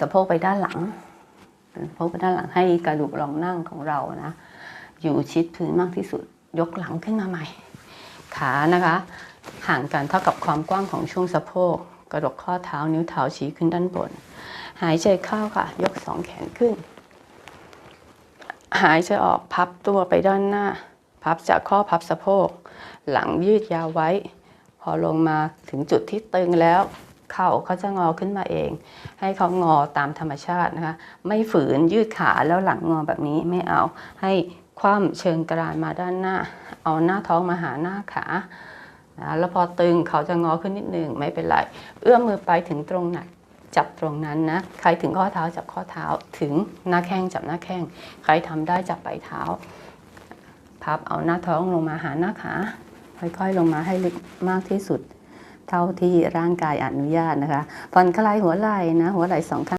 สะโพกไปด้านหลังเดินสะโพกไปด้านหลังให้กระดูกรองนั่งของเรานะ อยู่ชิดพื้นมากที่สุด ยกหลังขึ้นมาใหม่ ขานะคะ ห่างกันเท่ากับความกว้างของช่วงสะโพก กระดกข้อเท้านิ้วเท้าชี้ขึ้นด้านบน หายใจเข้าค่ะ ยกสองแขนขึ้น หายใจออกพับตัวไปด้านหน้า พับจากข้อพับสะโพก หลังยืดยาวไว้ พอลงมาถึงจุดที่ตึงแล้ว เข่าเขาจะงอขึ้นมาเอง ให้เขางอตามธรรมชาตินะคะไม่ฝืนยืดขาแล้วหลังงอแบบนี้ไม่เอา ให้คว่ำเชิงกรานมาด้านหน้า เอาหน้าท้องมาหาหน้าขานะแล้วพอตึงเขาจะงอขึ้นนิดหนึ่งไม่เป็นไร เอื้อมมือไปถึงตรงไหนจับตรงนั้นนะ ใครถึงข้อเท้าจับข้อเท้า ถึงหน้าแข้งจับหน้าแข้ง ใครทำได้จับปลายเท้า พับเอาหน้าท้องลงมาหาหน้าขา ค่อยๆลงมาให้ลึกมากที่สุด เท่าที่ร่างกายอนุญาตนะคะผ่อนคลายหัวไหล่นะหัวไหล่สองข้าง